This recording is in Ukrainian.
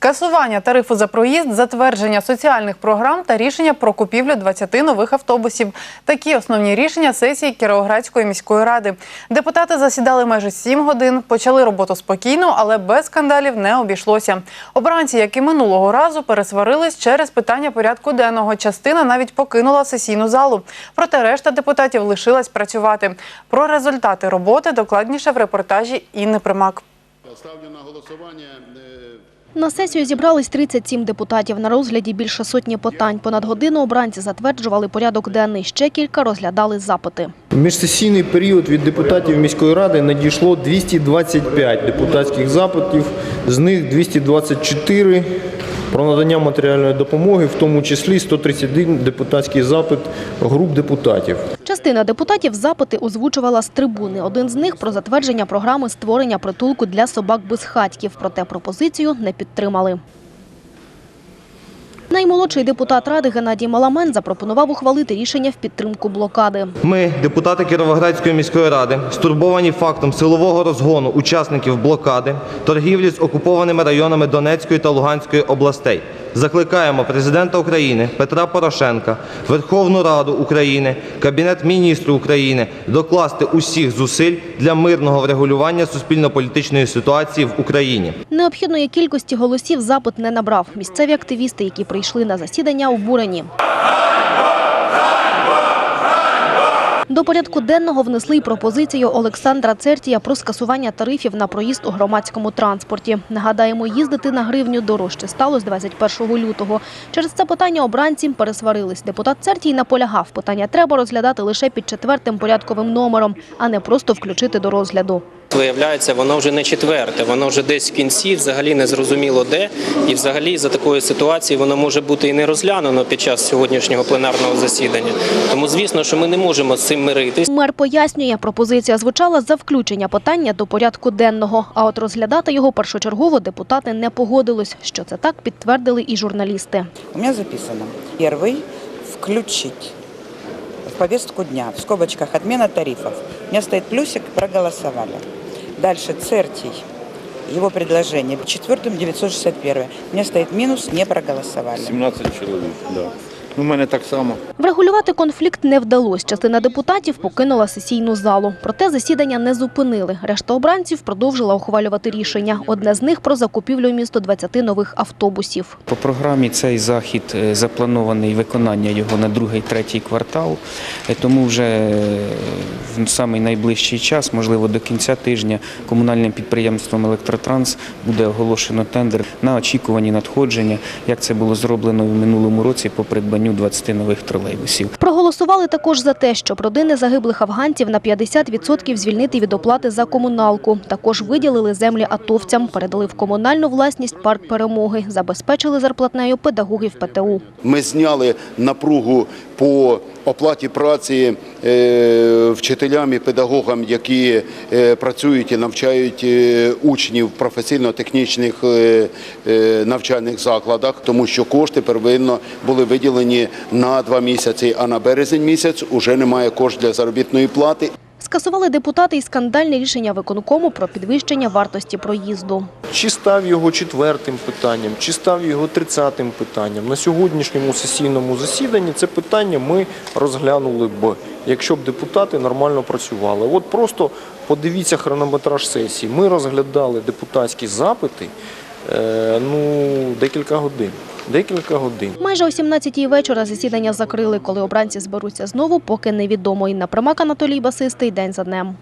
Скасування тарифу за проїзд, затвердження соціальних програм та рішення про купівлю 20 нових автобусів. Такі основні рішення сесії Кіровоградської міської ради. Депутати засідали майже 7 годин, почали роботу спокійно, але без скандалів не обійшлося. Обранці, як і минулого разу, пересварились через питання порядку денного. Частина навіть покинула сесійну залу. Проте решта депутатів лишилась працювати. Про результати роботи докладніше в репортажі Інни Примак. Ставлю на голосування. На сесію зібрались 37 депутатів. На розгляді більше сотні питань. Понад годину обранці затверджували порядок денний. Ще кілька розглядали запити. В міжсесійний період від депутатів міської ради надійшло 225 депутатських запитів, з них 224 про надання матеріальної допомоги, в тому числі 131 депутатський запит груп депутатів. Частина депутатів запити озвучувала з трибуни. Один з них про затвердження програми створення притулку для собак безхатьків. Проте пропозицію не підтримали. Наймолодший депутат ради Геннадій Маламен запропонував ухвалити рішення в підтримку блокади. Ми, депутати Кіровоградської міської ради, стурбовані фактом силового розгону учасників блокади, торгівлі з окупованими районами Донецької та Луганської областей. Закликаємо президента України Петра Порошенка, Верховну Раду України, Кабінет міністрів України докласти усіх зусиль для мирного врегулювання суспільно-політичної ситуації в Україні. Необхідної кількості голосів запит не набрав. Місцеві активісти, які прийшли на засідання, обурені. До порядку денного внесли й пропозицію Олександра Цертія про скасування тарифів на проїзд у громадському транспорті. Нагадаємо, їздити на гривню дорожче стало з 21 лютого. Через це питання обранці пересварились. Депутат Цертій наполягав, питання треба розглядати лише під четвертим порядковим номером, а не просто включити до розгляду. Виявляється, воно вже не четверте, воно вже десь в кінці, взагалі не зрозуміло де. І взагалі за такої ситуації воно може бути і не розглянуто під час сьогоднішнього пленарного засідання. Тому звісно, що ми не можемо з цим миритись. Мер пояснює, пропозиція звучала за включення питання до порядку денного. А от розглядати його першочергово депутати не погодились. Що це так, підтвердили і журналісти. У меня записано. Первый – включить в повестку дня, в скобочках отмена тарифов. У меня стоит плюсик, проголосовали. Дальше Цертий, его предложение. Четвертым 961. У меня стоит минус, не проголосовали. 17 человек, да. У мене так само. Врегулювати конфлікт не вдалося. Частина депутатів покинула сесійну залу. Проте засідання не зупинили. Решта обранців продовжила ухвалювати рішення. Одне з них про закупівлю місту 20 нових автобусів. По програмі цей захід е, запланований виконання його на другий, третій квартал, Е, тому вже е, в самий найближчий час, можливо, до кінця тижня, комунальним підприємством Електротранс буде оголошено тендер на очікувані надходження, як це було зроблено в минулому році по придбанню 20 нових тролейбусів. Проголосували також за те, щоб родини загиблих афганців на 50% звільнити від оплати за комуналку. Також виділили землі атовцям, передали в комунальну власність парк перемоги, забезпечили зарплатнею педагогів ПТУ. Ми зняли напругу по оплаті праці е, вчителям і педагогам, які е, працюють і навчають е, учнів в професійно-технічних навчальних закладах, тому що кошти первинно були виділені на два місяці, а на березень місяць уже немає коштів для заробітної плати. Скасували депутати і скандальне рішення виконкому про підвищення вартості проїзду. Чи став його четвертим питанням, чи став його тридцятим питанням. На сьогоднішньому сесійному засіданні це питання ми розглянули б, якщо б депутати нормально працювали. От просто подивіться хронометраж сесії. Ми розглядали депутатські запити ну, декілька годин. Декілька годин. Майже о 17-й вечора засідання закрили. Коли обранці зберуться знову, поки невідомо. на Примак, Анатолій Басистий. День за днем.